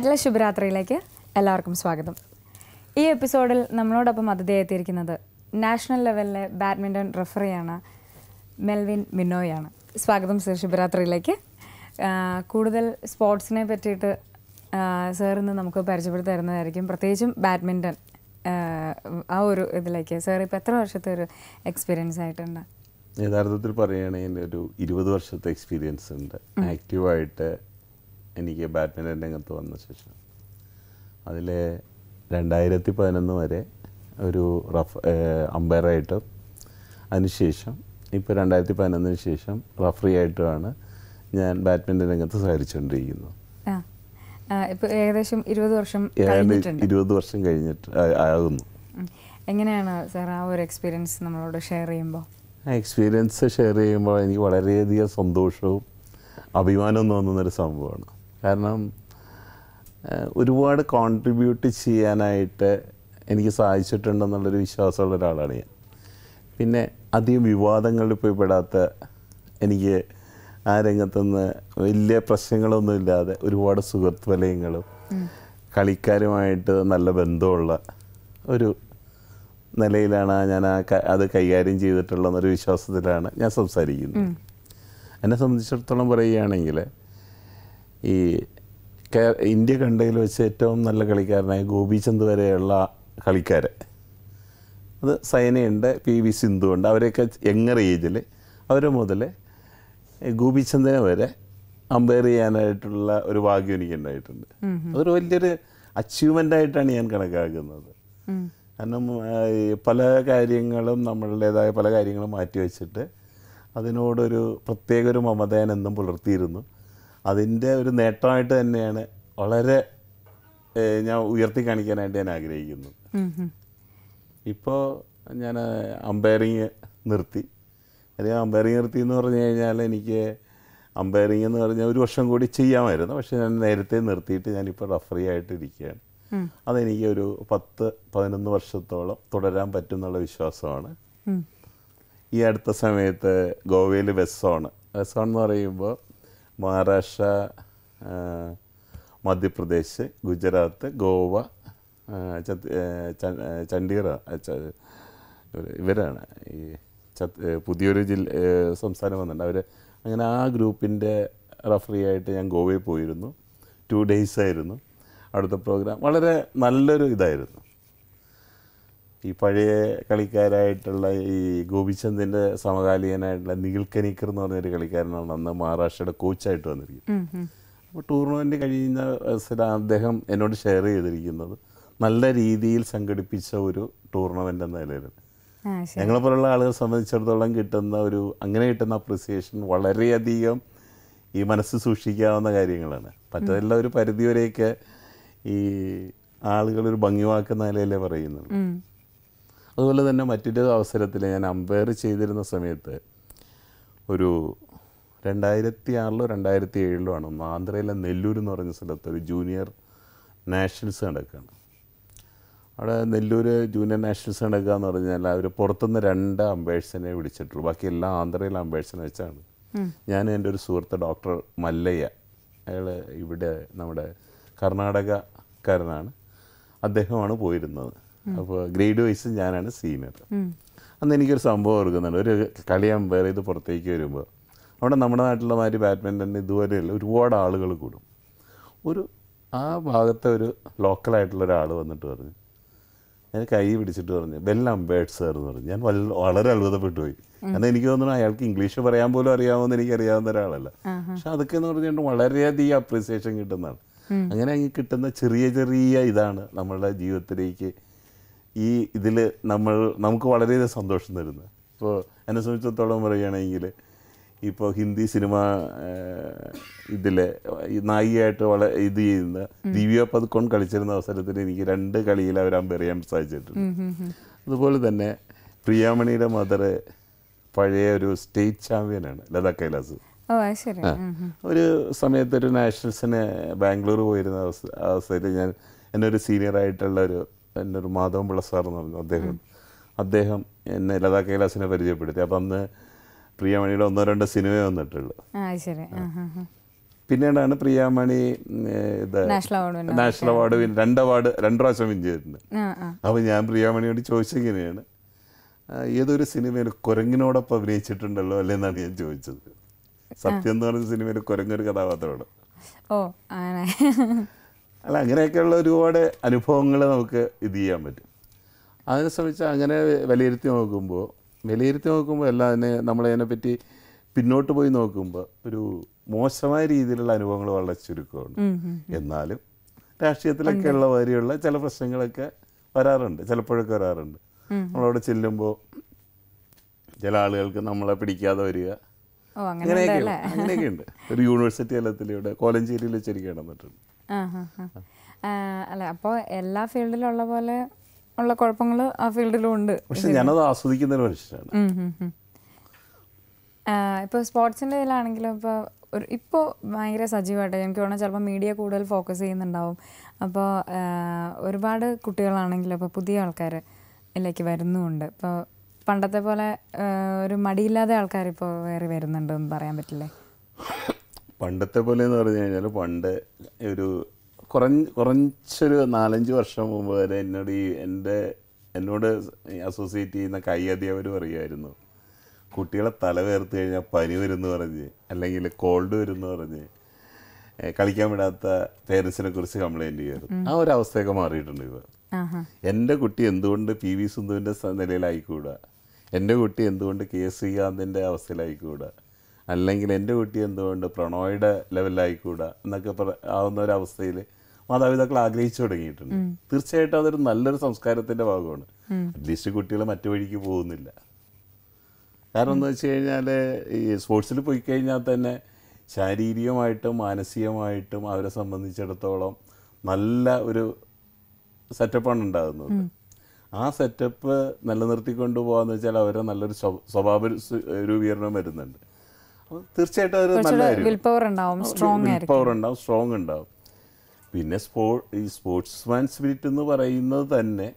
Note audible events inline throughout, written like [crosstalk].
Atlas ശുഭരാത്രിയിലേക്ക് എല്ലാവർക്കും സ്വാഗതം. ഈ എപ്പിസോഡിൽ നമ്മളോടൊപ്പം അതിഥിയെത്തിയിരിക്കുന്നത് നാഷണൽ ലെവലിലെ ബാഡ്മിന്റൺ റഫറിയാണ് മെൽവിൻ മിന്നോയാണ്. സ്വാഗതം സർ ശുഭരാത്രിയിലേക്ക്. കൂടുതൽ സ്പോർട്സിനെ പറ്റിയിട്ട് സാർ ഇന്ന് നമുക്ക് പരിചയപ്പെടുത്തി തരുന്നതായിരിക്കും. പ്രത്യേകിച്ചും ബാഡ്മിന്റൺ ആ ഒരു ഇതിലേക്ക്. സാർ ഇപ്പോൾ എത്ര വർഷത്തെ ഒരു എക്സ്പീരിയൻസ് ആയിട്ടുണ്ട്? യഥാർത്ഥത്തിൽ പറയുകയാണെങ്കിൽ ഒരു ഇരുപത് വർഷത്തെ എക്സ്പീരിയൻസ് ഉണ്ട്. ആക്റ്റീവായിട്ട് എനിക്ക് ബാഡ്മിന്റൺ രംഗത്ത് വന്ന ശേഷം. അതിൽ രണ്ടായിരത്തി പതിനൊന്ന് വരെ ഒരു റഫ് അമ്പയറായിട്ടും അതിനുശേഷം ഇപ്പോൾ രണ്ടായിരത്തി പതിനൊന്നിന് ശേഷം റഫറി ആയിട്ടുമാണ് ഞാൻ ബാഡ്മിന്റൺ രംഗത്ത് സഹകരിച്ചുകൊണ്ടിരിക്കുന്നത് ഇപ്പോൾ ഏകദേശം ഇരുപത് വർഷം ഇരുപത് വർഷം കഴിഞ്ഞിട്ട് ആകുന്നു. എങ്ങനെയാണ് സാർ ആ ഒരു എക്സ്പീരിയൻസ് നമ്മളോട് ഷെയർ ചെയ്യുമ്പോൾ ആ എക്സ്പീരിയൻസ് ഷെയർ ചെയ്യുമ്പോൾ എനിക്ക് വളരെയധികം സന്തോഷവും അഭിമാനവും തോന്നുന്നൊരു സംഭവമാണ്. കാരണം ഒരുപാട് കോൺട്രിബ്യൂട്ട് ചെയ്യാനായിട്ട് എനിക്ക് സാധിച്ചിട്ടുണ്ടെന്നുള്ളൊരു വിശ്വാസമുള്ള ഒരാളാണ് ഞാൻ. പിന്നെ അധികം വിവാദങ്ങളിൽ പോയി പെടാത്ത എനിക്ക് ആ രംഗത്തുനിന്ന് വലിയ പ്രശ്നങ്ങളൊന്നുമില്ലാതെ ഒരുപാട് സുഹൃത്ത് വലയങ്ങളും കളിക്കാരുമായിട്ട് നല്ല ബന്ധമുള്ള ഒരു നിലയിലാണ് ഞാൻ ആ അത് കൈകാര്യം ചെയ്തിട്ടുള്ളതെന്നൊരു വിശ്വാസത്തിലാണ് ഞാൻ സംസാരിക്കുന്നത്. എന്നെ സംബന്ധിച്ചിടത്തോളം പറയുകയാണെങ്കിൽ ഈ ഇന്ത്യ കണ്ടതിൽ വെച്ച് ഏറ്റവും നല്ല കളിക്കാരനായ ഗോപിചന്ദ് വരെയുള്ള കളിക്കാരെ. അത് സൈനയുണ്ട് പി വി സിന്ധു ഉണ്ട് അവരെയൊക്കെ യങ്ങർ ഏജിൽ അവർ മുതൽ ഗോപിചന്ദനെ വരെ അമ്പയർ ചെയ്യാനായിട്ടുള്ള ഒരു ഭാഗ്യം എനിക്ക് ഉണ്ടായിട്ടുണ്ട്. അതൊരു വലിയൊരു അച്ചീവ്മെന്റ് ആയിട്ടാണ് ഞാൻ കണക്കാക്കുന്നത്. കാരണം പല കാര്യങ്ങളും നമ്മളുടേതായ പല കാര്യങ്ങളും മാറ്റിവെച്ചിട്ട് അതിനോടൊരു പ്രത്യേക ഒരു മമതയാൻ എന്നും പുലർത്തിയിരുന്നു. അതിന്റെ ഒരു നേട്ടമായിട്ട് തന്നെയാണ് വളരെ ഞാൻ ഉയർത്തി കാണിക്കാനായിട്ട് ഞാൻ ആഗ്രഹിക്കുന്നു. ഇപ്പോൾ ഞാൻ അമ്പയറിങ് നിർത്തി. അല്ലെങ്കിൽ അമ്പയറിങ് നിർത്തി എന്ന് പറഞ്ഞു കഴിഞ്ഞാൽ എനിക്ക് അമ്പയറിങ് എന്ന് പറഞ്ഞാൽ ഒരു വർഷം കൂടി ചെയ്യാമായിരുന്നു. പക്ഷെ ഞാൻ നേരത്തെ നിർത്തിയിട്ട് ഞാനിപ്പോൾ റഫറി ആയിട്ട് ഇരിക്കുകയാണ്. അതെനിക്ക് ഒരു പത്ത് പതിനൊന്ന് വർഷത്തോളം തുടരാൻ പറ്റും എന്നുള്ള വിശ്വാസമാണ് ഈ അടുത്ത സമയത്ത് ഗോവയിൽ വെസോൺ വെസോൺ എന്ന് പറയുമ്പോൾ മഹാരാഷ്ട്ര മധ്യപ്രദേശ് ഗുജറാത്ത് ഗോവ ചണ്ഡീഗഡ് ഇവരാണ്. ഈ പുതിയൊരു ജില്ല സംസ്ഥാനം വന്നിട്ടുണ്ട്. അവർ അങ്ങനെ ആ ഗ്രൂപ്പിന്റെ റഫറി ആയിട്ട് ഞാൻ ഗോവയിൽ പോയിരുന്നു. ടു ഡേയ്സ് ആയിരുന്നു. അടുത്ത പ്രോഗ്രാം വളരെ നല്ലൊരു ഇതായിരുന്നു. ഈ പഴയ കളിക്കാരായിട്ടുള്ള ഈ ഗോപിചന്ദിന്റെ സമകാലീനായിട്ടുള്ള നീൽക്കനിക്കർ കനിക്കർ എന്ന് പറഞ്ഞൊരു കളിക്കാരനാണ് അന്ന് മഹാരാഷ്ട്രയുടെ കോച്ചായിട്ട് വന്നിരിക്കുന്നത്. അപ്പോൾ ടൂർണമെന്റ് കഴിഞ്ഞ അവസരം അദ്ദേഹം എന്നോട് ഷെയർ ചെയ്തിരിക്കുന്നത് നല്ല രീതിയിൽ സംഘടിപ്പിച്ച ഒരു ടൂർണമെന്റ് എന്ന നിലയിൽ. ഞങ്ങളെ പോലുള്ള ആളുകൾ ആളുകളെ സംബന്ധിച്ചിടത്തോളം കിട്ടുന്ന ഒരു അങ്ങനെ കിട്ടുന്ന അപ്രിസിയേഷൻ വളരെയധികം ഈ മനസ്സ് സൂക്ഷിക്കാവുന്ന കാര്യങ്ങളാണ്. മറ്റതെല്ലാം ഒരു പരിധിവരെയൊക്കെ ഈ ആളുകൾ ഒരു ഭംഗിവാക്കുന്ന നിലയിലേ പറയുന്നുള്ളൂ. അതുപോലെ തന്നെ മറ്റൊരു അവസരത്തിൽ ഞാൻ അമ്പയർ ചെയ്തിരുന്ന സമയത്ത് ഒരു രണ്ടായിരത്തി ആറിലോ രണ്ടായിരത്തി ഏഴിലോ ആണ് ആന്ധ്രയിലെ നെല്ലൂർ എന്ന് പറഞ്ഞ സ്ഥലത്ത് ഒരു ജൂനിയർ നാഷണൽസ് നടക്കുകയാണ്. അവിടെ നെല്ലൂർ ജൂനിയർ നാഷണൽസ് നടക്കുക എന്ന് പറഞ്ഞാൽ അവർ പുറത്തുനിന്ന് രണ്ട് അമ്പേഴ്സിനെ വിളിച്ചിട്ടുള്ളൂ. ബാക്കി എല്ലാ ആന്ധ്രയിലെ അമ്പേഴ്സിനെ വെച്ചാണ്. ഞാൻ എന്റെ ഒരു സുഹൃത്ത് ഡോക്ടർ മല്ലയ്യ. അയാൾ ഇവിടെ നമ്മുടെ കർണാടകക്കാരനാണ്. അദ്ദേഹമാണ് പോയിരുന്നത്. അപ്പോൾ ഗ്രേഡ് വൈസ് ഞാനാണ് സീനിയർ. അന്ന് എനിക്കൊരു സംഭവം ഓർക്കുന്നുണ്ട്. ഒരു കളി അമ്പയർ ചെയ്ത് പുറത്തേക്ക് വരുമ്പോൾ അവിടെ നമ്മുടെ നാട്ടിലുള്ള മാതിരി ബാഡ്മിന്റൺ ഇതുപോലെയുള്ള ഒരുപാട് ആളുകൾ കൂടും. ഒരു ആ ഭാഗത്തെ ഒരു ലോക്കലായിട്ടുള്ള ഒരാൾ വന്നിട്ട് പറഞ്ഞു. ഞാൻ കൈ പിടിച്ചിട്ട് പറഞ്ഞു ബെൽ അമ്പേർഡ് സാർ എന്ന് പറഞ്ഞു. ഞാൻ വല്ല- വളരെ അത്ഭുതപ്പെട്ടു പോയി. എന്നാൽ എനിക്ക് തോന്നുന്നു അയാൾക്ക് ഇംഗ്ലീഷ് പറയാൻ പോലും അറിയാവുന്ന എനിക്ക് അറിയാവുന്ന ഒരാളല്ല പക്ഷെ അതൊക്കെ എന്ന് പറഞ്ഞുകൊണ്ട് വളരെയധികം അപ്രീസിയേഷൻ കിട്ടുന്നതാണ്. അങ്ങനെ അങ്ങ് കിട്ടുന്ന ചെറിയ ചെറിയ ഇതാണ് നമ്മളുടെ ജീവിതത്തിലേക്ക് ഈ ഇതിൽ നമ്മൾ നമുക്ക് വളരെയധികം സന്തോഷം തരുന്നത് ഇപ്പോൾ എന്നെ സംബന്ധിച്ചിടത്തോളം പറയുകയാണെങ്കിൽ ഇപ്പോൾ ഹിന്ദി സിനിമ ഇതിൽ നായികയായിട്ട് വളരെ ഇത് ചെയ്യുന്ന ദിവ്യ പതുക്കോൺ കളിച്ചിരുന്ന അവസരത്തിൽ എനിക്ക് രണ്ട് കളിയിൽ അവർ അമ്പെറിയാൻ സാധിച്ചിട്ടുണ്ട്. അതുപോലെ തന്നെ പ്രിയാമണിയുടെ മദർ പഴയ ഒരു സ്റ്റേറ്റ് ചാമ്പ്യനാണ് ലത കൈലാസ്. ഒരു സമയത്ത് ഒരു നാഷണൽസിന് ബാംഗ്ലൂർ പോയിരുന്ന അവസ്ഥ അവസ്ഥയിൽ ഞാൻ എന്നെ ഒരു സീനിയർ ആയിട്ടുള്ള ഒരു എന്റെ ഒരു മാധവൻപിള്ള സാർ എന്ന് പറഞ്ഞു അദ്ദേഹം. അദ്ദേഹം എന്നെ ലതാ കൈലാസിനെ പരിചയപ്പെടുത്തി. അപ്പം അന്ന് പ്രിയാമണിയുടെ ഒന്നോ രണ്ടോ സിനിമ വന്നിട്ടുള്ളൂ. പിന്നീടാണ് പ്രിയാമണി ഇത് നാഷണൽ അവാർഡ് രണ്ട് അവാർഡ് രണ്ട് പ്രാവശ്യം വിൻ ചെയ്തിട്ടുണ്ട്. അപ്പോൾ ഞാൻ പ്രിയാമണിയോട് ചോദിച്ചിങ്ങനെയാണ് ഏതൊരു സിനിമയിൽ കുരങ്ങിനോടൊപ്പം അഭിനയിച്ചിട്ടുണ്ടല്ലോ അല്ലേ അല്ലെന്നാണ് ഞാൻ ചോദിച്ചത്. സത്യം എന്ന് പറഞ്ഞ സിനിമയിൽ കുരങ്ങൊരു കഥാപാത്രമാണ്. ഓ അല്ല അങ്ങനെയൊക്കെയുള്ള ഒരുപാട് അനുഭവങ്ങൾ നമുക്ക് ഇത് ചെയ്യാൻ പറ്റും. അതിനെ സംബന്ധിച്ച് അങ്ങനെ വിലയിരുത്തി നോക്കുമ്പോൾ വിലയിരുത്തി നോക്കുമ്പോൾ എല്ലാം അതിനെ നമ്മളതിനെപ്പറ്റി പിന്നോട്ട് പോയി നോക്കുമ്പോൾ ഒരു മോശമായ രീതിയിലുള്ള അനുഭവങ്ങൾ വളരെ ചുരുക്കമാണ്. എന്നാലും രാഷ്ട്രീയത്തിലൊക്കെ ഉള്ള വരെയുള്ള ചില പ്രശ്നങ്ങളൊക്കെ വരാറുണ്ട് ചിലപ്പോഴൊക്കെ വരാറുണ്ട്. നമ്മളവിടെ ചെല്ലുമ്പോൾ ചില ആളുകൾക്ക് നമ്മളെ പിടിക്കാതെ വരിക. അങ്ങനെയൊക്കെ അങ്ങനെയൊക്കെ ഉണ്ട് ഒരു യൂണിവേഴ്സിറ്റി തലത്തിലൂടെ കോലഞ്ചേരിയിൽ ശരിക്കും നടന്നിട്ടുണ്ട് അല്ല അപ്പോൾ എല്ലാ ഫീൽഡിലുള്ള പോലെ ഉള്ള കുഴപ്പങ്ങൾ ആ ഫീൽഡിലും ഉണ്ട്. പക്ഷെ ഞാനത് ആസ്വദിക്കുന്ന ഒരു മനുഷ്യനാണ്. ഇപ്പോൾ സ്പോർട്സിന്റെ ഇതിലാണെങ്കിലും ഇപ്പോൾ ഒരു ഇപ്പോൾ ഭയങ്കര സജീവമായിട്ട് എനിക്ക് തോന്നുന്നു ചിലപ്പോൾ മീഡിയ കൂടുതൽ ഫോക്കസ് ചെയ്യുന്നുണ്ടാവും. അപ്പോൾ ഒരുപാട് കുട്ടികളാണെങ്കിലും ഇപ്പോൾ പുതിയ ആൾക്കാർ ഇതിലേക്ക് വരുന്നുമുണ്ട്. ഇപ്പോൾ പണ്ടത്തെ പോലെ ഒരു മടിയില്ലാതെ ആൾക്കാർ ഇപ്പോൾ വേറെ വരുന്നുണ്ട് എന്ന് പറയാൻ പറ്റില്ലേ? പണ്ടത്തെ പോലെ എന്ന് പറഞ്ഞു കഴിഞ്ഞാൽ പണ്ട് ഒരു കുറഞ്ഞ കുറച്ചൊരു നാലഞ്ച് വർഷം മുമ്പ് വരെ എന്നോട് ഈ എന്റെ എന്നോട് അസോസിയേറ്റ് ചെയ്യുന്ന കൈ അവർ പറയുമായിരുന്നു. കുട്ടികളെ തല വേർത്ത് കഴിഞ്ഞാൽ പനി വരുമെന്ന് പറഞ്ഞ് അല്ലെങ്കിൽ കോൾഡ് വരുമെന്ന് പറഞ്ഞ് കളിക്കാൻ വിടാത്ത പേരൻസിനെ കുറിച്ച് കംപ്ലൈന്റ് ചെയ്യുമായിരുന്നു. ആ ഒരു അവസ്ഥയൊക്കെ മാറിയിട്ടുണ്ട് ഇവർ എന്റെ കുട്ടി എന്തുകൊണ്ട് പി വി സിന്ധുവിന്റെ നിലയിലായിക്കൂടാ? എന്റെ കുട്ടി എന്തുകൊണ്ട് കെ ശ്രീകാന്തിന്റെ അവസ്ഥയിലായിക്കൂടാ? അല്ലെങ്കിൽ എന്റെ കുട്ടി എന്തുകൊണ്ട് പ്രണോയുടെ ലെവലിലായിക്കൂടാ എന്നൊക്കെ പറ ആവുന്ന ഒരു അവസ്ഥയിൽ മാതാപിതാക്കൾ ആഗ്രഹിച്ചു തുടങ്ങിയിട്ടുണ്ട്. തീർച്ചയായിട്ടും അതൊരു നല്ലൊരു സംസ്കാരത്തിന്റെ ഭാഗമാണ്. അറ്റ്ലീസ്റ്റ് കുട്ടികൾ മറ്റു വഴിക്ക് പോകുന്നില്ല. കാരണം എന്ന് വെച്ച് കഴിഞ്ഞാൽ ഈ സ്പോർട്സിൽ പോയി കഴിഞ്ഞാൽ തന്നെ ശാരീരികമായിട്ടും മാനസികമായിട്ടും അവരെ സംബന്ധിച്ചിടത്തോളം നല്ല ഒരു സെറ്റപ്പാണ് ഉണ്ടാകുന്നത്. ആ സെറ്റപ്പ് നിലനിർത്തിക്കൊണ്ട് പോകാന്ന് വെച്ചാൽ അവരെ നല്ലൊരു സ്വ- സ്വഭാവ രൂപീകരണം വരുന്നുണ്ട്. തീർച്ചയായിട്ടും ഒരു നല്ല വിൽ പവർ ഉണ്ടാവും സ്ട്രോങ് പവർ ഉണ്ടാവും സ്ട്രോങ് ഉണ്ടാവും. പിന്നെ സ്പോ ഈ സ്പോർട്സ്മാൻ സ്പിരിറ്റ് എന്ന് പറയുന്നത് തന്നെ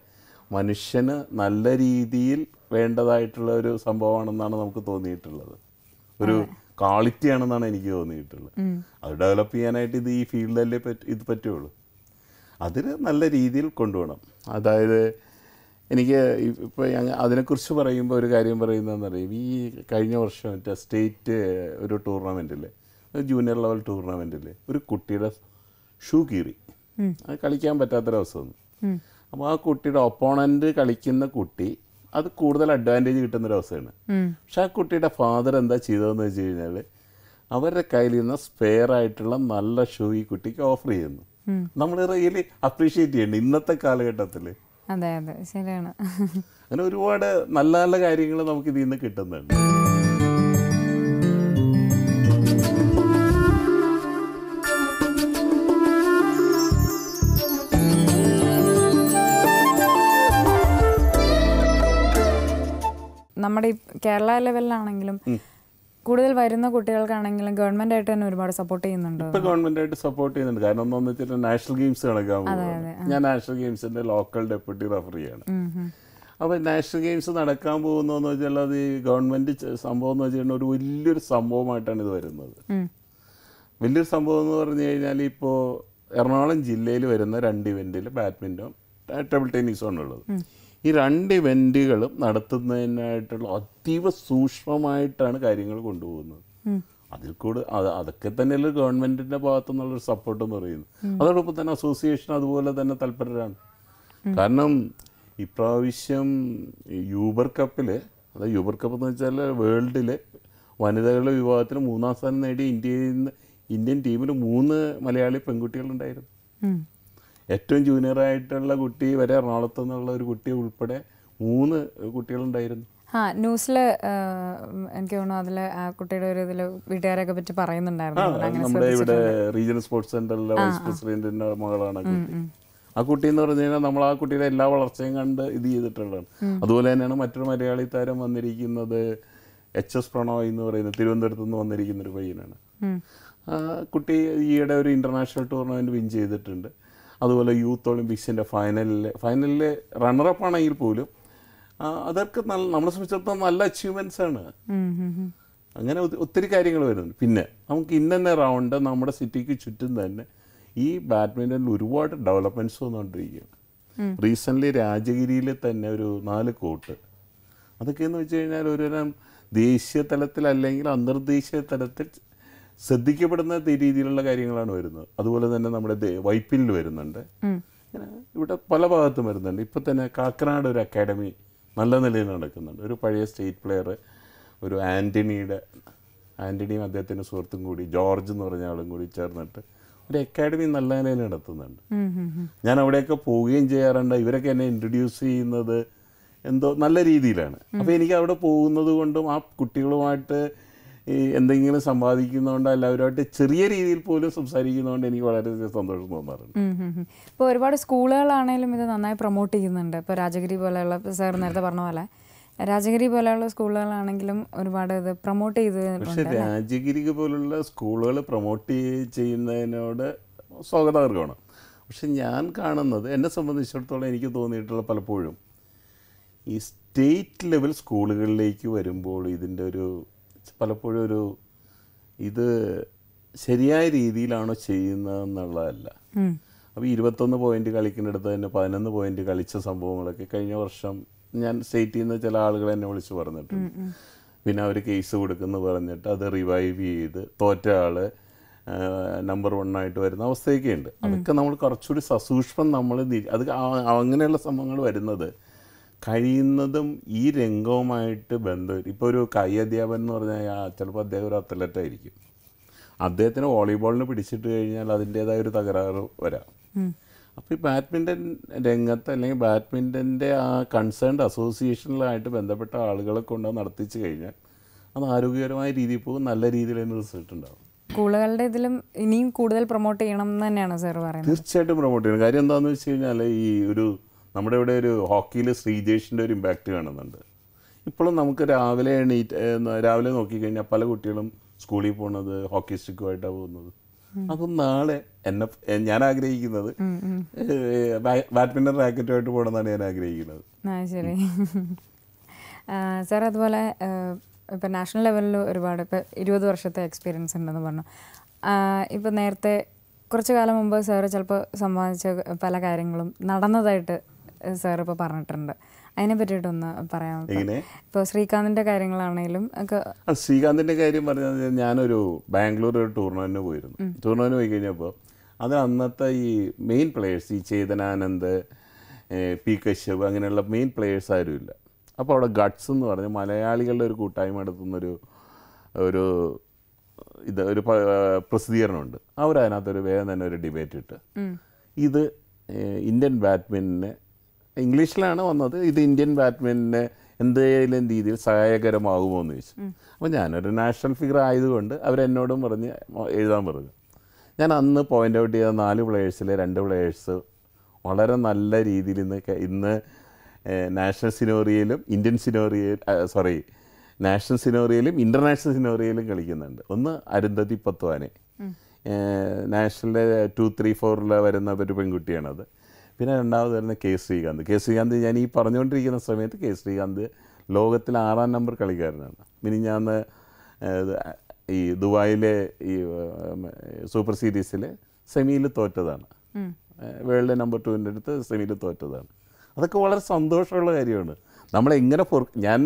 മനുഷ്യന് നല്ല രീതിയിൽ വേണ്ടതായിട്ടുള്ള ഒരു സംഭവമാണെന്നാണ് നമുക്ക് തോന്നിയിട്ടുള്ളത്. ഒരു ക്വാളിറ്റി ആണെന്നാണ് എനിക്ക് തോന്നിയിട്ടുള്ളത്. അത് ഡെവലപ്പ് ചെയ്യാനായിട്ട് ഇത് ഈ ഫീൽഡിലല്ലേ പറ്റ ഇത് പറ്റുള്ളൂ. അതിന് നല്ല രീതിയിൽ കൊണ്ടുപോകണം. അതായത് എനിക്ക് ഇപ്പോൾ അതിനെക്കുറിച്ച് പറയുമ്പോൾ ഒരു കാര്യം പറയുന്നതെന്ന് പറയും ഈ കഴിഞ്ഞ വർഷം മറ്റേ സ്റ്റേറ്റ് ഒരു ടൂർണമെന്റിൽ ജൂനിയർ ലെവൽ ടൂർണമെന്റിൽ ഒരു കുട്ടിയുടെ ഷൂ കീറി. അത് കളിക്കാൻ പറ്റാത്തൊരവസ്ഥ വന്നു അപ്പോൾ ആ കുട്ടിയുടെ ഒപ്പോണന്റ് കളിക്കുന്ന കുട്ടി അത് കൂടുതൽ അഡ്വാന്റേജ് കിട്ടുന്നൊരവസ്ഥയാണ് പക്ഷെ ആ കുട്ടിയുടെ ഫാദർ എന്താ ചെയ്തതെന്ന് വെച്ച് കഴിഞ്ഞാൽ അവരുടെ കയ്യിൽ നിന്ന് സ്പെയർ ആയിട്ടുള്ള നല്ല ഷൂ ഈ കുട്ടിക്ക് ഓഫർ ചെയ്യുന്നു. നമ്മൾ റിയലി അപ്രീഷിയേറ്റ് ചെയ്യണം ഇന്നത്തെ കാലഘട്ടത്തിൽ അതെ അതെ. ശരിയാണ്. അങ്ങനെ ഒരുപാട് നല്ല നല്ല കാര്യങ്ങൾ നമുക്ക് ഇതിൽ നിന്ന് കിട്ടുന്നുണ്ട്. നമ്മുടെ ഈ കേരള ലെവലിലാണെങ്കിലും കൂടുതൽ വരുന്ന കുട്ടികൾക്കാണെങ്കിലും ഗവൺമെന്റ് ആയിട്ട് തന്നെ ഒരുപാട് സപ്പോർട്ട് ചെയ്യുന്നുണ്ട് ഇപ്പൊ ഗവൺമെന്റ് ആയിട്ട് സപ്പോർട്ട് ചെയ്യുന്നുണ്ട്. കാരണം എന്താണെന്ന് വെച്ചിട്ട് നാഷണൽ ഗെയിംസ് നടക്കാൻ ഞാൻ നാഷണൽ ഗെയിംസിന്റെ ലോക്കൽ ഡെപ്യൂട്ടി റഫറിയാണ് ഉം. അപ്പോൾ നാഷണൽ ഗെയിംസ് നടക്കാൻ പോകുന്നതെന്ന് വെച്ചാൽ അത് ഈ ഗവൺമെന്റ് സംഭവം എന്ന് വെച്ചിട്ടുണ്ടെങ്കിൽ ഒരു വലിയൊരു സംഭവമായിട്ടാണ് ഇത് വരുന്നത്. വലിയൊരു സംഭവം എന്ന് പറഞ്ഞു കഴിഞ്ഞാൽ ഇപ്പോൾ എറണാകുളം ജില്ലയിൽ വരുന്ന രണ്ട് ഇവന്റിൽ ബാഡ്മിന്റൺ ടേബിൾ ടെന്നീസും ഉള്ളത്. ഈ രണ്ട് ഇവന്റുകളും നടത്തുന്നതിനായിട്ടുള്ള അതീവ സൂക്ഷ്മമായിട്ടാണ് കാര്യങ്ങൾ കൊണ്ടുപോകുന്നത്. അതിൽ കൂടെ അത് അതൊക്കെ തന്നെയല്ലേ ഗവൺമെന്റിന്റെ ഭാഗത്തു നിന്നുള്ളൊരു സപ്പോർട്ട് എന്ന് പറയുന്നത്. അതോടൊപ്പം തന്നെ അസോസിയേഷൻ അതുപോലെ തന്നെ തൽപരരാണ്. കാരണം ഇപ്രാവശ്യം യൂബർ കപ്പിൽ അതായത് യൂബർ കപ്പ് എന്ന് വെച്ചാൽ വേൾഡിൽ വനിതകളുടെ വിഭാഗത്തിന് മൂന്നാം സ്ഥാനം നേടി ഇന്ത്യയിൽ നിന്ന് ഇന്ത്യൻ ടീമിൽ മൂന്ന് മലയാളി പെൺകുട്ടികളുണ്ടായിരുന്നു. ഏറ്റവും ജൂനിയറായിട്ടുള്ള കുട്ടി വരെ എറണാകുളത്ത് നിന്നുള്ള ഒരു കുട്ടി ഉൾപ്പെടെ മൂന്ന് കുട്ടികളുണ്ടായിരുന്നു. ആ ന്യൂസിൽ എനിക്ക് തോന്നുന്നു അതിൽ ആ കുട്ടിയുടെ ഒരു ഇതിൽ വീട്ടുകാരെയൊക്കെ പറ്റി പറയുന്നുണ്ടായിരുന്നു. നമ്മുടെ ഇവിടെ റീജിയണൽ സ്പോർട്സ് സെന്ററിലെ വൈസ് പ്രസിഡന്റിന്റെ മകളാണ് ആ കുട്ടി. ആ കുട്ടി എന്ന് പറഞ്ഞു കഴിഞ്ഞാൽ നമ്മൾ ആ കുട്ടിയുടെ എല്ലാ വളർച്ചയും കണ്ട് ഇത് ചെയ്തിട്ടുള്ളതാണ്. അതുപോലെ തന്നെയാണ് മറ്റൊരു മലയാളി താരം വന്നിരിക്കുന്നത് എച്ച് എസ് പ്രണോയ് എന്ന് പറയുന്ന തിരുവനന്തപുരത്ത് നിന്ന് വന്നിരിക്കുന്ന ഒരു പയ്യനാണ്. ആ കുട്ടി ഈയിടെ ഒരു ഇന്റർനാഷണൽ ടൂർണമെന്റ് വിൻ ചെയ്തിട്ടുണ്ട്. അതുപോലെ യൂത്ത് ഒളിമ്പിക്സിന്റെ ഫൈനലിൽ ഫൈനലിൽ റണ്ണറപ്പ് ആണെങ്കിൽ പോലും അതൊക്കെ നല്ല നമ്മളെ സംബന്ധിച്ചിടത്തോളം നല്ല അച്ചീവ്മെന്റ്സ് ആണ്. അങ്ങനെ ഒത്തിരി കാര്യങ്ങൾ വരുന്നുണ്ട്. പിന്നെ നമുക്ക് ഇന്നെ റൗണ്ട് നമ്മുടെ സിറ്റിക്ക് ചുറ്റും തന്നെ ഈ ബാഡ്മിന്റണിൽ ഒരുപാട് ഡെവലപ്മെന്റ്സ് വന്നുകൊണ്ടിരിക്കുകയാണ് റീസെന്റ്ലി രാജഗിരിയിൽ തന്നെ ഒരു നാല് കോട്ട് അതൊക്കെയെന്ന് വെച്ച് കഴിഞ്ഞാൽ ഒരു ദേശീയ തലത്തിൽ അല്ലെങ്കിൽ അന്തർദേശീയ തലത്തിൽ ശ്രദ്ധിക്കപ്പെടുന്ന രീതിയിലുള്ള കാര്യങ്ങളാണ് വരുന്നത്. അതുപോലെ തന്നെ നമ്മുടെ വൈപ്പിൽ വൈപ്പിനിൽ വരുന്നുണ്ട്. ഇങ്ങനെ ഇവിടെ പല ഭാഗത്തും വരുന്നുണ്ട്. ഇപ്പം തന്നെ കാക്കനാട് ഒരു അക്കാഡമി നല്ല നിലയിൽ നടക്കുന്നുണ്ട്. ഒരു പഴയ സ്റ്റേറ്റ് പ്ലെയർ ഒരു ആന്റണിയുടെ ആന്റണിയും അദ്ദേഹത്തിന്റെ സുഹൃത്തും കൂടി ജോർജ് എന്ന് പറഞ്ഞ ആളും കൂടി ചേർന്നിട്ട് ഒരു അക്കാഡമി നല്ല നിലയിൽ നടത്തുന്നുണ്ട്. ഞാൻ അവിടെയൊക്കെ പോവുകയും ചെയ്യാറുണ്ട്. ഇവരൊക്കെ എന്നെ ഇൻട്രൊഡ്യൂസ് ചെയ്യുന്നത് എന്തോ നല്ല രീതിയിലാണ്. അപ്പോൾ എനിക്ക് അവിടെ പോകുന്നത് കൊണ്ടും ആ കുട്ടികളുമായിട്ട് ഈ എന്തെങ്കിലും സമ്പാദിക്കുന്നതുകൊണ്ട് എല്ലാവരുമായിട്ട് ചെറിയ രീതിയിൽ പോലും സംസാരിക്കുന്നതുകൊണ്ട് എനിക്ക് വളരെയധികം സന്തോഷം തോന്നാറുണ്ട്. ഇപ്പോൾ ഒരുപാട് സ്കൂളുകളാണെങ്കിലും ഇത് നന്നായി പ്രൊമോട്ട് ചെയ്യുന്നുണ്ട്. ഇപ്പോൾ രാജഗിരി പോലെയുള്ള സാർ നേരത്തെ പറഞ്ഞ പോലെ രാജഗിരി പോലെയുള്ള സ്കൂളുകളാണെങ്കിലും ഒരുപാട് ഇത് പ്രൊമോട്ട് ചെയ്ത് പക്ഷേ രാജഗിരി പോലുള്ള സ്കൂളുകൾ പ്രൊമോട്ട് ചെയ്യുന്നതിനോട് സ്വാഗതാർഹമാണ് പക്ഷെ ഞാൻ കാണുന്നത് എന്നെ സംബന്ധിച്ചിടത്തോളം എനിക്ക് തോന്നിയിട്ടുള്ള പലപ്പോഴും ഈ സ്റ്റേറ്റ് ലെവൽ സ്കൂളുകളിലേക്ക് വരുമ്പോൾ ഇതിന്റെ ഒരു പലപ്പോഴും ഒരു ഇത് ശരിയായ രീതിയിലാണോ ചെയ്യുന്നതെന്നുള്ളതല്ല. എന്നുള്ളതല്ല അപ്പോൾ ഇരുപത്തൊന്ന് പോയിന്റ് കളിക്കുന്നിടത്ത് തന്നെ പതിനൊന്ന് പോയിന്റ് കളിച്ച സംഭവങ്ങളൊക്കെ കഴിഞ്ഞ വർഷം ഞാൻ സ്റ്റേറ്റിൽ നിന്ന് ചില ആളുകൾ എന്നെ വിളിച്ച് പറഞ്ഞിട്ടുണ്ട്. പിന്നെ അവർ കേസ് കൊടുക്കുന്നു പറഞ്ഞിട്ട് അത് റിവൈവ് ചെയ്ത് തോറ്റ ആൾ നമ്പർ ആയിട്ട് വരുന്ന അവസ്ഥയൊക്കെ ഉണ്ട് അതൊക്കെ നമ്മൾ കുറച്ചുകൂടി സസൂക്ഷ്മം നമ്മൾ അത് അങ്ങനെയുള്ള സംഭവങ്ങൾ വരുന്നത് കഴിയുന്നതും ഈ രംഗവുമായിട്ട് ബന്ധം ഇപ്പോൾ ഒരു കൈ അധ്യാപകൻ എന്ന് പറഞ്ഞാൽ ചിലപ്പോൾ അദ്ദേഹം ഒരു അത്ലറ്റ് ആയിരിക്കും. അദ്ദേഹത്തിന് വോളിബോളിന് പിടിച്ചിട്ട് കഴിഞ്ഞാൽ അതിന്റേതായ ഒരു തകരാറ് വരാം. അപ്പോൾ ഈ ബാഡ്മിന്റൺ രംഗത്ത് അല്ലെങ്കിൽ ബാഡ്മിന്റന്റെ ആ കൺസേൺഡ് അസോസിയേഷനിലായിട്ട് ബന്ധപ്പെട്ട ആളുകളെ കൊണ്ട് നടത്തിച്ചു കഴിഞ്ഞാൽ അത് ആരോഗ്യകരമായ രീതിയിൽ പോകും നല്ല രീതിയിൽ തന്നെ റിസൾട്ട് ഉണ്ടാകും സ്കൂളുകളുടെ ഇതിലും ഇനിയും കൂടുതൽ പ്രൊമോട്ട് ചെയ്യണം എന്ന് തന്നെയാണ് സാർ പറയുന്നത്? തീർച്ചയായിട്ടും പ്രൊമോട്ട് ചെയ്യണം. കാര്യം എന്താണെന്ന് വെച്ച് കഴിഞ്ഞാൽ ഈ ഒരു നമ്മുടെ ഇവിടെ ഒരു ഹോക്കിയിൽ ശ്രീജേഷിന്റെ ഒരു ഇമ്പാക്റ്റ് കാണുന്നുണ്ട്. ഇപ്പോഴും നമുക്ക് രാവിലെ എണീറ്റ് രാവിലെ നോക്കിക്കഴിഞ്ഞാൽ പല കുട്ടികളും സ്കൂളിൽ പോകുന്നത് ഹോക്കി സ്റ്റിക്കുമായിട്ടാണ് പോകുന്നത്. അപ്പം നാളെ എന്നെ ഞാൻ ആഗ്രഹിക്കുന്നത് ബാഡ്മിന്റൺ റാക്കറ്റുമായിട്ട് പോകണമെന്നാണ് ഞാൻ ആഗ്രഹിക്കുന്നത്. ശരി. [laughs] സാർ അതുപോലെ ഇപ്പം നാഷണൽ ലെവലിൽ ഒരുപാട് ഇപ്പം ഇരുപത് വർഷത്തെ എക്സ്പീരിയൻസ് ഉണ്ടെന്ന് പറഞ്ഞു. ഇപ്പം നേരത്തെ കുറച്ച് കാലം മുമ്പ് സാറ് ചിലപ്പോൾ സംവാദിച്ച പല കാര്യങ്ങളും നടന്നതായിട്ട് സാർ ഇപ്പോൾ പറഞ്ഞിട്ടുണ്ട്. അതിനെ പറ്റിയിട്ടൊന്ന് പറയാം. ഇപ്പോൾ ശ്രീകാന്തിന്റെ കാര്യങ്ങളാണെങ്കിലും ഒക്കെ ശ്രീകാന്തിന്റെ കാര്യം പറഞ്ഞാൽ ഞാനൊരു ബാംഗ്ലൂർ ഒരു ടൂർണമെന്റിന് പോയിരുന്നു. ടൂർണമെന്റ് പോയി കഴിഞ്ഞപ്പോൾ അത് അന്നത്തെ ഈ മെയിൻ പ്ലെയേഴ്സ് ഈ ചേതനാനന്ദ് പി കശ്യപ് അങ്ങനെയുള്ള മെയിൻ പ്ലെയേഴ്സ് ഇല്ല. അപ്പോൾ അവിടെ ഗട്ട്സ് എന്ന് പറഞ്ഞ് മലയാളികളുടെ ഒരു കൂട്ടായ്മ നടത്തുന്നൊരു ഒരു ഇത് ഒരു പ്രസിദ്ധീകരണമുണ്ട്. അവരതിനകത്തൊരു വേഗം തന്നെ ഒരു ഡിബേറ്റ് ഇട്ട്. ഇത് ഇന്ത്യൻ ബാഡ്മിന്റിന് ഇംഗ്ലീഷിലാണ് വന്നത്. ഇത് ഇന്ത്യൻ ബാറ്റ്മാനെ എന്തെങ്കിലും രീതിയിൽ സഹായകരമാകുമോ എന്ന് ചോദിച്ചു അപ്പോൾ ഞാനൊരു നാഷണൽ ഫിഗർ ആയതുകൊണ്ട് അവരെന്നോടും പറഞ്ഞ് എഴുതാൻ പറഞ്ഞു. ഞാൻ അന്ന് പോയിന്റ് ഔട്ട് ചെയ്ത നാല് പ്ലേയേഴ്സിൽ രണ്ട് പ്ലേയേഴ്സ് വളരെ നല്ല രീതിയിൽ ഇന്ന് ഇന്ന് നാഷണൽ സിനോറിയയിലും ഇന്ത്യൻ സിനോറിയ സോറി നാഷണൽ സിനോറിയയിലും ഇന്റർനാഷണൽ സിനോറിയയിലും കളിക്കുന്നുണ്ട്. ഒന്ന് അരുന്ധതി പത്വാനെ. നാഷണലിലെ ടു ത്രീ ഫോറിൽ വരുന്ന ഒരു പെൺകുട്ടിയാണത്. പിന്നെ രണ്ടാമത് വരുന്നത് കെ ശ്രീകാന്ത്. കെ ശ്രീകാന്ത് ഞാൻ ഈ പറഞ്ഞുകൊണ്ടിരിക്കുന്ന സമയത്ത് കെ ശ്രീകാന്ത് ലോകത്തിൽ ആറാം നമ്പർ കളിക്കാരനാണ്. പിന്നെ ഞാൻ ഈ ദുബായിലെ ഈ സൂപ്പർ സീരീസിൽ സെമിയിൽ തോറ്റതാണ്. വേൾഡ് നമ്പർ ടുവിന്റെ അടുത്ത് സെമിയിൽ തോറ്റതാണ്. അതൊക്കെ വളരെ സന്തോഷമുള്ള കാര്യമാണ്. നമ്മൾ എങ്ങനെ പൊറ ഞാൻ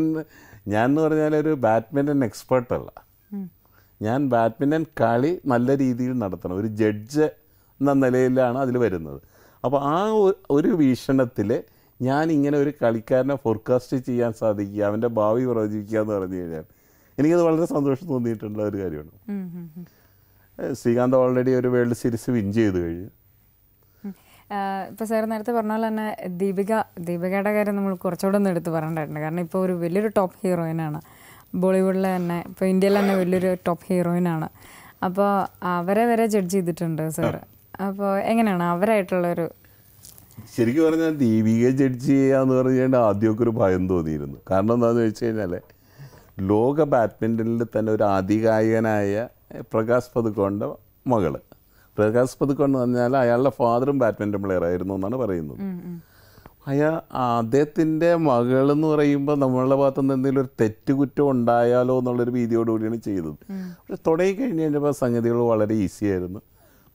ഞാൻ എന്ന് പറഞ്ഞാൽ ഒരു ബാഡ്മിന്റൺ എക്സ്പേർട്ടല്ല. ഞാൻ ബാഡ്മിന്റൺ കളി നല്ല രീതിയിൽ നടത്തണം. ഒരു ജഡ്ജ് എന്ന നിലയിലാണ് അതിൽ വരുന്നത്. അപ്പോൾ ആ ഒരു വീക്ഷണത്തിൽ ഞാൻ ഇങ്ങനെ ഒരു കളിക്കാരനെ ഫോർകാസ്റ്റ് ചെയ്യാൻ സാധിക്കുക അവന്റെ ഭാവി പ്രവചിക്കുക എന്ന് പറഞ്ഞു കഴിഞ്ഞാൽ എനിക്കത് വളരെ സന്തോഷം തോന്നിയിട്ടുള്ള ഒരു കാര്യമാണ്. ശ്രീകാന്ത് ഓൾറെഡി ഒരു വേൾഡ് സീരീസ് വിൻ ചെയ്ത് കഴിഞ്ഞു. ഇപ്പോൾ സാർ നേരത്തെ പറഞ്ഞ പോലെ തന്നെ ദീപിക ദീപികയുടെ കാര്യം നമ്മൾ കുറച്ചുകൂടെ ഒന്ന് എടുത്ത് പറയേണ്ടതായിട്ടുണ്ട്. കാരണം ഇപ്പോൾ ഒരു വലിയൊരു ടോപ്പ് ഹീറോയിനാണ് ബോളിവുഡിലെ തന്നെ ഇപ്പോൾ ഇന്ത്യയിൽ തന്നെ വലിയൊരു ടോപ്പ് ഹീറോയിനാണ് അപ്പോൾ അവരെ വരെ ജഡ്ജ് ചെയ്തിട്ടുണ്ട് സാർ അപ്പോൾ എങ്ങനെയാണ് അവരായിട്ടുള്ളൊരു ശരിക്കും പറഞ്ഞാൽ ദീപിക ജഡ്ജ് ചെയ്യാന്ന് പറഞ്ഞു കഴിഞ്ഞാൽ ആദ്യമൊക്കെ ഒരു ഭയം തോന്നിയിരുന്നു. കാരണം എന്താണെന്ന് വെച്ച് കഴിഞ്ഞാൽ ലോക ബാഡ്മിന്റണിൽ തന്നെ ഒരു ആധികായികനായ പ്രകാശ് പതുക്കോണ്ട മകൾ. പ്രകാശ് പതുക്കോൺ എന്ന് പറഞ്ഞാൽ അയാളുടെ ഫാദറും ബാഡ്മിന്റൺ പ്ലെയർ ആയിരുന്നു എന്നാണ് പറയുന്നത്. അയാൾ അദ്ദേഹത്തിന്റെ മകൾ എന്ന് പറയുമ്പോൾ നമ്മളുടെ ഭാഗത്തു നിന്ന് എന്തെങ്കിലും ഒരു തെറ്റുകുറ്റം ഉണ്ടായാലോ എന്നുള്ളൊരു ഭീതിയോടുകൂടിയാണ് ചെയ്തത്. പക്ഷെ തുടങ്ങി കഴിഞ്ഞ് കഴിഞ്ഞപ്പോൾ സംഗതികൾ വളരെ ഈസി ആയിരുന്നു.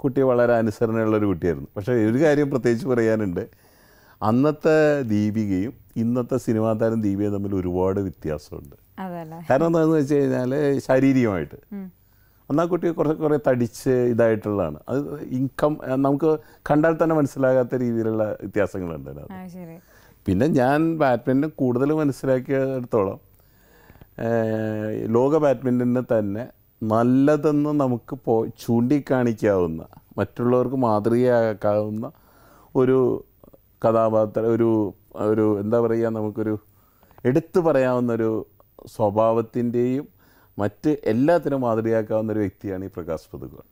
കുട്ടി വളരെ അനുസരണയുള്ളൊരു കുട്ടിയായിരുന്നു. പക്ഷേ ഒരു കാര്യം പ്രത്യേകിച്ച് പറയാനുണ്ട്. അന്നത്തെ ദീപികയും ഇന്നത്തെ സിനിമാ താരം ദീപികയും തമ്മിൽ ഒരുപാട് വ്യത്യാസമുണ്ട്. കാരണം എന്താണെന്ന് വെച്ച് കഴിഞ്ഞാൽ ശാരീരികമായിട്ട്. എന്നാൽ കുട്ടി കുറേ കുറേ തടിച്ച് ഇതായിട്ടുള്ളതാണ്. അത് ഇൻകം നമുക്ക് കണ്ടാൽ തന്നെ മനസ്സിലാകാത്ത രീതിയിലുള്ള വ്യത്യാസങ്ങളുണ്ട് അതിനകത്ത്. പിന്നെ ഞാൻ ബാഡ്മിന്റൺ കൂടുതൽ മനസ്സിലാക്കിയിടത്തോളം ലോക ബാഡ്മിന്റണിന് തന്നെ നല്ലതെന്ന് നമുക്ക് പോ ചൂണ്ടിക്കാണിക്കാവുന്ന മറ്റുള്ളവർക്ക് മാതൃകയാക്കാവുന്ന ഒരു കഥാപാത്ര ഒരു ഒരു എന്താ പറയുക നമുക്കൊരു എടുത്തു പറയാവുന്നൊരു സ്വഭാവത്തിന്റെയും മറ്റ് എല്ലാത്തിനും മാതൃകയാക്കാവുന്ന ഒരു വ്യക്തിയാണ് ഈ പ്രകാശ് പതുക്കോൺ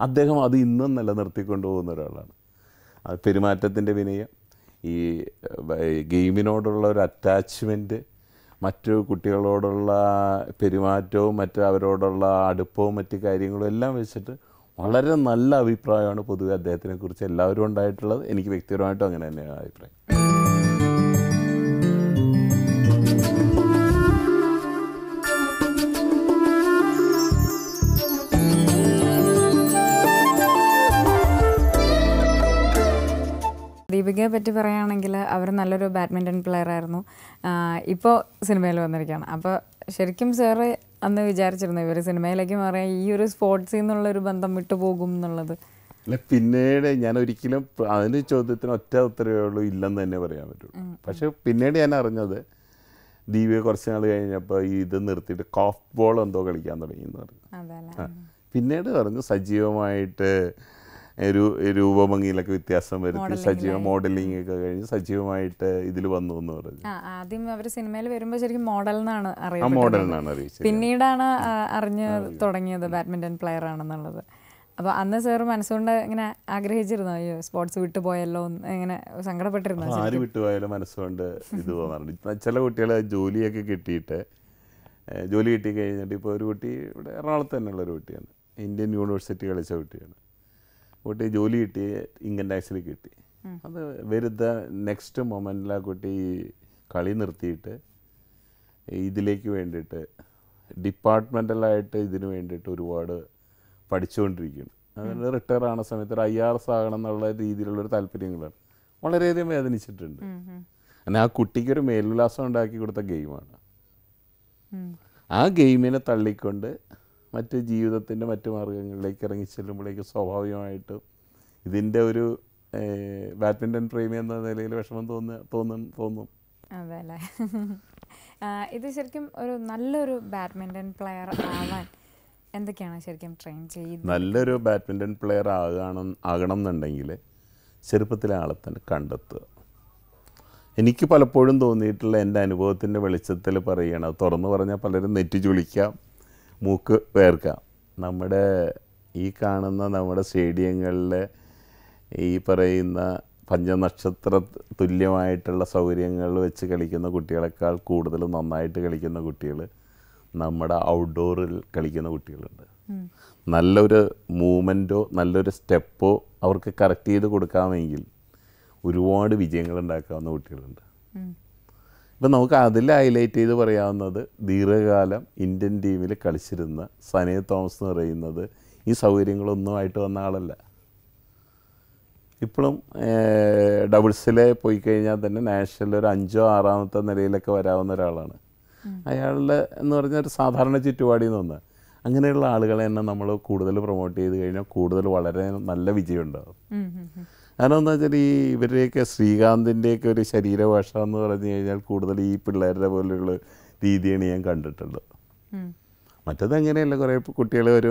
അദ്ദേഹം അത് ഇന്നും നിലനിർത്തിക്കൊണ്ടു പോകുന്ന ഒരാളാണ്. അത് പെരുമാറ്റത്തിന്റെ വിനയം ഈ ഗെയിമിനോടുള്ള ഒരു അറ്റാച്ച്മെന്റ് മറ്റു കുട്ടികളോടുള്ള പെരുമാറ്റവും മറ്റ് അവരോടുള്ള അടുപ്പവും മറ്റ് കാര്യങ്ങളും എല്ലാം വെച്ചിട്ട് വളരെ നല്ല അഭിപ്രായമാണ് പൊതുവെ അദ്ദേഹത്തിനെ കുറിച്ച് എല്ലാവരും ഉണ്ടായിട്ടുള്ളത്. എനിക്ക് വ്യക്തിപരമായിട്ടും അങ്ങനെ തന്നെയാണ് അഭിപ്രായം. ദീപികയെ പറ്റി പറയുകയാണെങ്കിൽ അവർ നല്ലൊരു ബാഡ്മിന്റൺ പ്ലെയർ ആയിരുന്നു. ഇപ്പോൾ സിനിമയിൽ വന്നിരിക്കുകയാണ്. അപ്പോൾ ശരിക്കും സാറ് അന്ന് വിചാരിച്ചിരുന്നു ഇവർ സിനിമയിലേക്ക് മാറിയ ഈ ഒരു സ്പോർട്സിൽ നിന്നുള്ള ഒരു ബന്ധം വിട്ടുപോകും എന്നുള്ളത്. അല്ല പിന്നീട് ഞാൻ ഒരിക്കലും അതിന് ചോദ്യത്തിന് ഒറ്റ ഉത്തരവേ ഉള്ളൂ ഇല്ലെന്ന് തന്നെ പറയാൻ പറ്റുള്ളൂ പക്ഷെ പിന്നീട് ഞാൻ അറിഞ്ഞത് ദീപിക കുറച്ച് നാൾ കഴിഞ്ഞപ്പോൾ ഇത് നിർത്തിയിട്ട് കോഫ് ബോൾ എന്തോ കളിക്കാൻ തുടങ്ങി എന്ന് പറഞ്ഞു. പിന്നീട് പറഞ്ഞു സജീവമായിട്ട് രൂപഭംഗിയിലൊക്കെ വ്യത്യാസം വരുത്തി സജീവ മോഡലിംഗ് ഒക്കെ കഴിഞ്ഞ് സജീവമായിട്ട് ഇതിൽ വന്നു എന്ന് പറഞ്ഞു. ആദ്യം അവർ സിനിമയിൽ വരുമ്പോൾ ശരിക്കും മോഡൽ എന്നാണ് മോഡൽ എന്നാണ് മോഡലിനാണ് അറിയിച്ചത്. പിന്നീടാണ് അറിഞ്ഞു തുടങ്ങിയത് ബാഡ്മിന്റൺ പ്ലെയർ ആണെന്നുള്ളത്. അപ്പോൾ അന്ന് സർ മനസ്സുകൊണ്ട് ഇങ്ങനെ ആഗ്രഹിച്ചിരുന്നു അയ്യോ സ്പോർട്സ് വിട്ടുപോയല്ലോ എന്ന് ഇങ്ങനെ സങ്കടപ്പെട്ടിരുന്നു ആര് വിട്ടുപോയാലും മനസ്സുകൊണ്ട് [laughs] ഇത് തോന്നാറുണ്ട്. ചില കുട്ടികൾ ജോലിയൊക്കെ കിട്ടിയിട്ട് ജോലി കിട്ടി കഴിഞ്ഞിട്ട് ഇപ്പോൾ ഒരു കുട്ടി ഇവിടെ എറണാകുളത്ത് തന്നെയുള്ള ഒരു കുട്ടിയാണ്. ഇന്ത്യൻ യൂണിവേഴ്സിറ്റി കളിച്ച കുട്ടിയാണ്. കുട്ടി ജോലി കിട്ടി ഇൻകം ടാക്സിൽ കിട്ടി. അത് വരുത്ത നെക്സ്റ്റ് മൊമെന്റിൽ ആ കുട്ടി കളി നിർത്തിയിട്ട് ഇതിലേക്ക് വേണ്ടിയിട്ട് ഡിപ്പാർട്ട്മെന്റലായിട്ട് ഇതിന് വേണ്ടിയിട്ട് ഒരുപാട് പഠിച്ചുകൊണ്ടിരിക്കുകയാണ് അതുകൊണ്ട് റിട്ടയർ ആവുന്ന സമയത്ത് ഒരു ഐ ആർ എസ് ആകണം എന്നുള്ള രീതിയിലുള്ളൊരു താല്പര്യങ്ങളാണ്. വളരെയധികം വേദനിച്ചിട്ടുണ്ട്. അങ്ങനെ ആ കുട്ടിക്കൊരു മേൽവിലാസം ഉണ്ടാക്കി കൊടുത്ത ഗെയിമാണ്. ആ ഗെയിമിനെ തള്ളിക്കൊണ്ട് മറ്റ് ജീവിതത്തിന്റെ മറ്റു മാർഗങ്ങളിലേക്ക് ഇറങ്ങി ചെല്ലുമ്പോഴേക്ക് സ്വാഭാവികമായിട്ട് ഇതിന്റെ ഒരു ബാഡ്മിന്റൺ പ്രേമി എന്ന നിലയിൽ വിഷമം തോന്നുക തോന്നും തോന്നും. അതെ അല്ലേ ഇത് ശരിക്കും ഒരു നല്ലൊരു ബാഡ്മിന്റൺ പ്ലെയർ ആവാൻ എന്തൊക്കെയാണ് ശരിക്കും ട്രെയിൻ ചെയ്യുന്നത്? നല്ലൊരു ബാഡ്മിന്റൺ പ്ലെയർ ആകണം ആകണം എന്നുണ്ടെങ്കിൽ ചെറുപ്പത്തിലെ ആളെ തന്നെ കണ്ടെത്തുക. എനിക്ക് പലപ്പോഴും തോന്നിയിട്ടുള്ള എന്റെ അനുഭവത്തിന്റെ വെളിച്ചത്തിൽ പറയുകയാണ് തുറന്നു പറഞ്ഞാൽ പലരും നെറ്റി ചുളിക്കാം മൂക്ക് വേർക്കാം. നമ്മുടെ ഈ കാണുന്ന നമ്മുടെ സ്റ്റേഡിയങ്ങളിലെ ഈ പറയുന്ന പഞ്ചനക്ഷത്ര തുല്യമായിട്ടുള്ള സൗകര്യങ്ങൾ വെച്ച് കളിക്കുന്ന കുട്ടികളെക്കാൾ കൂടുതൽ നന്നായിട്ട് കളിക്കുന്ന കുട്ടികൾ നമ്മുടെ ഔട്ട്ഡോറിൽ കളിക്കുന്ന കുട്ടികളുണ്ട്. നല്ലൊരു മൂവ്മെന്റോ നല്ലൊരു സ്റ്റെപ്പോ അവർക്ക് കറക്റ്റ് ചെയ്ത് കൊടുക്കാമെങ്കിൽ ഒരുപാട് വിജയങ്ങൾ ഉണ്ടാക്കാവുന്ന കുട്ടികളുണ്ട്. ഇപ്പം നമുക്ക് അതിൽ ഹൈലൈറ്റ് ചെയ്ത് പറയാവുന്നത് ദീർഘകാലം ഇന്ത്യൻ ടീമിൽ കളിച്ചിരുന്ന സനേ തോമസ് എന്ന് പറയുന്നത് ഈ സൗകര്യങ്ങളൊന്നും ആയിട്ട് വന്ന ആളല്ല. ഇപ്പോഴും ഡബിൾസിലെ പോയി കഴിഞ്ഞാൽ തന്നെ നാഷണലിൽ ഒരു അഞ്ചോ ആറാമത്തെ നിലയിലൊക്കെ വരാവുന്ന ഒരാളാണ്. അയാളുടെ എന്ന് പറഞ്ഞാൽ ഒരു സാധാരണ ചുറ്റുപാടിൽ നിന്ന് അങ്ങനെയുള്ള ആളുകളെ തന്നെ നമ്മൾ കൂടുതൽ പ്രൊമോട്ട് ചെയ്ത് കഴിഞ്ഞാൽ കൂടുതൽ വളരെ നല്ല വിജയം ഉണ്ടാകും എന്താ വെച്ചാൽ ഈ ഇവരുടെയൊക്കെ ശ്രീകാന്തിന്റെയൊക്കെ ഒരു ശരീരഭാഷ എന്ന് പറഞ്ഞു കഴിഞ്ഞാൽ കൂടുതൽ ഈ പിള്ളേരുടെ പോലെയുള്ള രീതിയാണ് ഞാൻ കണ്ടിട്ടുള്ളത്. മറ്റത് അങ്ങനെയല്ല കുറേ കുട്ടികൾ ഒരു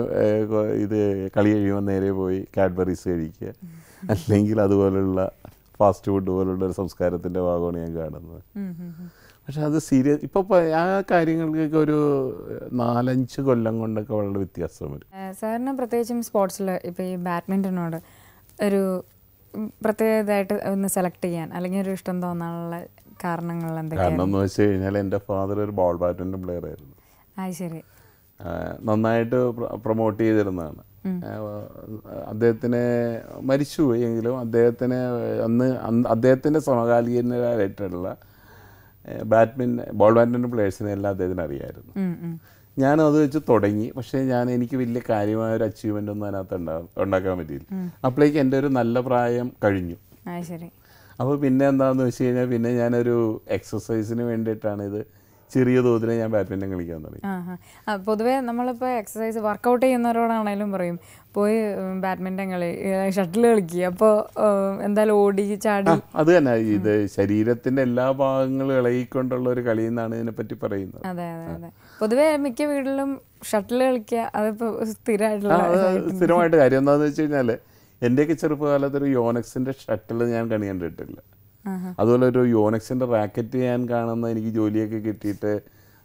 ഇത് കളി കഴിയുമ്പോൾ നേരെ പോയി കാഡ്ബറീസ് കഴിക്കുക. അല്ലെങ്കിൽ അതുപോലുള്ള ഫാസ്റ്റ് ഫുഡ് പോലുള്ള ഒരു സംസ്കാരത്തിന്റെ ഭാഗമാണ് ഞാൻ കാണുന്നത്. പക്ഷെ അത് സീരിയസ് ഇപ്പോൾ ആ കാര്യങ്ങൾക്കൊക്കെ ഒരു നാലഞ്ച് കൊല്ലം കൊണ്ടൊക്കെ വളരെ വ്യത്യാസം വരും. സാറിന് പ്രത്യേകിച്ചും സ്പോർട്സിൽ ഇപ്പോൾ ഈ ബാഡ്മിന്റനോട് ഒരു ഉം, പ്രത്യേകമായിട്ട് ഒന്ന് സെലക്ട് ചെയ്യാൻ അല്ലെങ്കിൽ ഒരു ഇഷ്ടം തോന്നാനുള്ള കാരണങ്ങൾ എന്തൊക്കെയാണ്? കാരണം എന്ന് വെച്ച് കഴിഞ്ഞാൽ എന്റെ ഫാദർ ഒരു ബോൾ ബാറ്റിന്റെ പ്ലെയർ ആയിരുന്നു. അത് ശരി. നന്നായിട്ട് പ്രൊമോട്ട് ചെയ്തിരുന്നതാണ്. അദ്ദേഹത്തിന് മരിച്ചുപോയി എങ്കിലും അദ്ദേഹത്തിന് അന്ന് അന്ന് അദ്ദേഹത്തിന്റെ സമകാലീനരായിട്ടുള്ള ബാഡ്മിന്റൺ ബോൾ ബാഡ്മിന്റൺ പ്ലേയേഴ്സിനെ എല്ലാം അദ്ദേഹത്തിന് അറിയായിരുന്നു. ഉം, ഉം. ഞാനും അത് വെച്ച് തുടങ്ങി. പക്ഷേ ഞാൻ എനിക്ക് വലിയ കാര്യമായ ഒരു അച്ചീവ്മെന്റ് ഒന്നും അതിനകത്ത് ഉണ്ടാകും ഉണ്ടാക്കാൻ പറ്റിയില്ല. അപ്പോഴേക്ക് എന്റെ ഒരു നല്ല പ്രായം കഴിഞ്ഞു. അപ്പോൾ പിന്നെ എന്താണെന്ന് വെച്ച് കഴിഞ്ഞാൽ പിന്നെ ഞാനൊരു എക്സസൈസിന് വേണ്ടിയിട്ടാണ് ഇത് ചെറിയ തോതിൽ ഞാൻ ബാഡ്മിന്റൺ കളിക്കാൻ തുടങ്ങി. പൊതുവേ നമ്മളിപ്പോൾ എക്സസൈസ് വർക്കൗട്ട് ചെയ്യുന്നവരോടാണേലും പറയും പോയി ബാഡ്മിന്റൺ കളി ഷട്ടിൽ കളിക്കുക അപ്പോൾ എന്തായാലും ഓടി ചാടി. അത് തന്നെ. ഇത് ശരീരത്തിന്റെ എല്ലാ ഭാഗങ്ങളും ഇളകിക്കൊണ്ടുള്ള ഒരു കളി എന്നാണ് ഇതിനെപ്പറ്റി പറയുന്നത്. അതെ അതെ അതെ. പൊതുവേ മിക്ക വീട്ടിലും ഷട്ടിൽ കളിക്കുക അതിപ്പോൾ സ്ഥിരമായിട്ടുള്ള സ്ഥിരമായിട്ട് കാര്യം എന്താണെന്ന് വെച്ച് കഴിഞ്ഞാൽ എന്റെയൊക്കെ ചെറുപ്പകാലത്ത് ഒരു യോനക്സിന്റെ ഷട്ടിൽ ഞാൻ കണി കണ്ടിട്ടില്ല. അതുപോലെ ഒരു യോനക്സിന്റെ റാക്കറ്റ് ഞാൻ കാണുന്ന എനിക്ക് ജോലിയൊക്കെ കിട്ടിയിട്ട്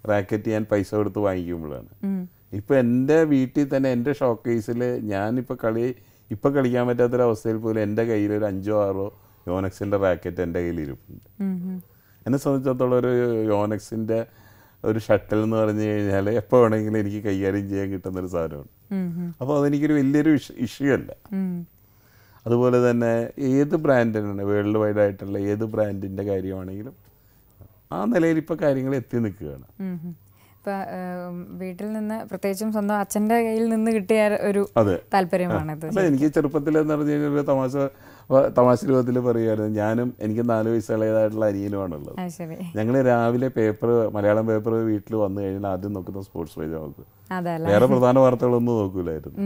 റാക്കറ്റ് ഞാൻ പൈസ കൊടുത്ത് വാങ്ങിക്കുമ്പോഴാണ് ഉം. ഇപ്പോൾ എന്റെ വീട്ടിൽ തന്നെ എന്റെ ഷോക്കേസിൽ ഞാനിപ്പോൾ കളി ഇപ്പോൾ കളിക്കാൻ പറ്റാത്തൊരവസ്ഥയിൽ പോലും എന്റെ കയ്യിൽ ഒരു അഞ്ചോ ആറോ യോനക്സിന്റെ റാക്കറ്റ് എന്റെ കയ്യിൽ ഇരിപ്പുണ്ട്. എന്നെ സംബന്ധിച്ചിടത്തോളം ഒരു യോനക്സിന്റെ ഒരു ഷട്ടിൽ എന്ന് പറഞ്ഞു കഴിഞ്ഞാൽ എപ്പോൾ വേണമെങ്കിലും എനിക്ക് കൈകാര്യം ചെയ്യാൻ കിട്ടുന്നൊരു സാധനമാണ്. അപ്പോൾ അതെനിക്കൊരു വലിയൊരു ഇഷ്യൂ അല്ല. അതുപോലെ തന്നെ ഏത് ബ്രാൻഡിനാണ് വേൾഡ് വൈഡ് ആയിട്ടുള്ള ഏത് ബ്രാൻഡിന്റെ കാര്യമാണെങ്കിലും ആ നിലയിൽ ഇപ്പോൾ കാര്യങ്ങൾ എത്തി നിൽക്കുകയാണ്. ഇപ്പൊ വീട്ടിൽ നിന്ന് പ്രത്യേകിച്ചും സ്വന്തം അച്ഛന്റെ കയ്യിൽ നിന്ന് കിട്ടിയ ഒരു താല്പര്യമാണിത് എനിക്ക് ചെറുപ്പത്തിൽ എന്ന് പറഞ്ഞു കഴിഞ്ഞാൽ ഒരു തമാശ തമാശ രൂപത്തിൽ പറയുമായിരുന്നു ഞാനും എനിക്ക് നാല് വയസ്സുള്ളതായിട്ടുള്ള അനിയനുമാണുള്ളത്. ഞങ്ങൾ രാവിലെ പേപ്പർ മലയാളം പേപ്പർ വീട്ടിൽ വന്നു കഴിഞ്ഞാൽ ആദ്യം നോക്കുന്ന സ്പോർട്സ് പേജ് നോക്കും വേറെ പ്രധാന വാർത്തകളൊന്നും നോക്കൂലായിരുന്നു.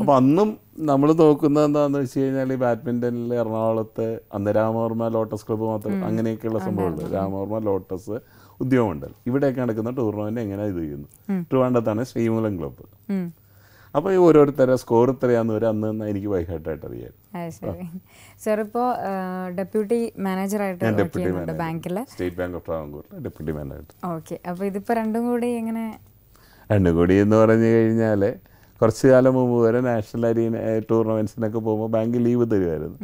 അപ്പൊ അന്നും നമ്മൾ നോക്കുന്നത് എന്താണെന്ന് വെച്ച് കഴിഞ്ഞാൽ ഈ ബാഡ്മിന്റണിൽ എറണാകുളത്ത് അന്ന് രാമവർമ്മ ലോട്ടസ് ക്ലബ്ബ് മാത്രം അങ്ങനെയൊക്കെയുള്ള സംഭവമുണ്ട്. രാമവർമ്മ ലോട്ടസ് ഉദ്യോഗമുണ്ട് ഇവിടെയൊക്കെ നടക്കുന്ന ടൂർണമെന്റ് എങ്ങനെ ഇത് ചെയ്യുന്നു ട്രിവാൻഡത്താണ് ശ്രീമൂലം ക്ലബ്ബ്. അപ്പോൾ ഈ ഓരോരുത്തരെ സ്കോർ ഇത്രയാന്ന് വരെ അന്ന് എനിക്ക് വൈകാട്ടായിട്ട് അറിയാം. ആ ശരി സാർ ഇപ്പോൾ ഡെപ്യൂട്ടി മാനേജറായിട്ട് ഡെപ്യൂട്ടി ബാങ്കിൽ State Bank of Travancore deputy manager okay അപ്പോൾ ഇതിപ്പോൾ രണ്ടും കൂടി എങ്ങനെ? രണ്ടും കൂടി എന്ന് പറഞ്ഞു കഴിഞ്ഞാൽ കുറച്ച് കാലം മുമ്പ് വരെ നാഷണൽ അരീന ടൂർണമെന്റ്സിനൊക്കെ പോകുമ്പോൾ ബാങ്ക് ലീവ് തരുമായിരുന്നു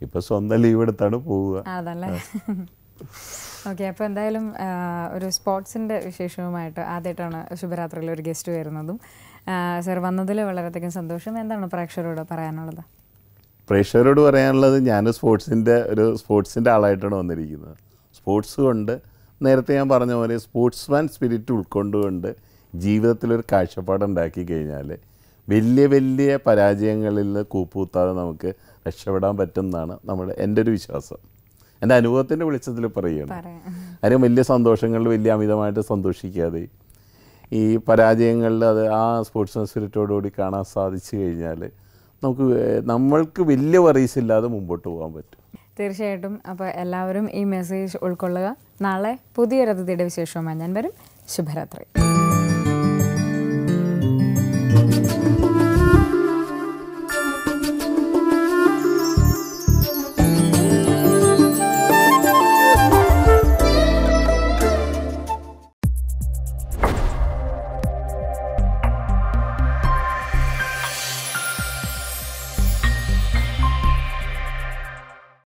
ഇപ്പൊ സ്വന്തം ലീവ് എടുത്താണ് പോവുക. അതല്ലേ? [laughs] ഓക്കെ അപ്പോൾ എന്തായാലും ഒരു സ്പോർട്സിന്റെ വിശേഷവുമായിട്ട് ആദ്യമായിട്ടാണ് ശുഭരാത്രിയിൽ ഒരു ഗസ്റ്റ് വരുന്നതും. സർ വന്നതിൽ വളരെയധികം സന്തോഷം. എന്താണ് പ്രേക്ഷകരോട് പറയാനുള്ളത്? പ്രേക്ഷകരോട് പറയാനുള്ളത് ഞാൻ സ്പോർട്സിന്റെ ഒരു സ്പോർട്സിന്റെ ആളായിട്ടാണ് വന്നിരിക്കുന്നത്. സ്പോർട്സ് കൊണ്ട് നേരത്തെ ഞാൻ പറഞ്ഞ പോലെ സ്പോർട്സ്മാൻ സ്പിരിറ്റ് ഉൾക്കൊണ്ടുകൊണ്ട് ജീവിതത്തിലൊരു കാഴ്ചപ്പാടുണ്ടാക്കി കഴിഞ്ഞാൽ വലിയ വലിയ പരാജയങ്ങളിൽ നിന്ന് കൂപ്പുകുത്താതെ നമുക്ക് രക്ഷപ്പെടാൻ പറ്റുമെന്നാണ് നമ്മുടെ എന്റെ ഒരു വിശ്വാസം. എന്റെ അനുഭവത്തിന്റെ വെളിച്ചത്തിൽ പറയുകയാണ് അതിന് വലിയ സന്തോഷങ്ങളിൽ വലിയ അമിതമായിട്ട് സന്തോഷിക്കാതെ ഈ പരാജയങ്ങളിൽ അത് ആ സ്പോർട്സ് സ്പിരിറ്റോടുകൂടി കാണാൻ സാധിച്ചു കഴിഞ്ഞാൽ നമുക്ക് നമ്മൾക്ക് വലിയ വറീസ് ഇല്ലാതെ മുമ്പോട്ട് പോകാൻ പറ്റും. തീർച്ചയായിട്ടും. അപ്പോൾ എല്ലാവരും ഈ മെസ്സേജ് ഉൾക്കൊള്ളുക. നാളെ പുതിയൊരു അതിഥിയുടെ വിശേഷവുമായി ഞാൻ വരും. ശുഭരാത്രി.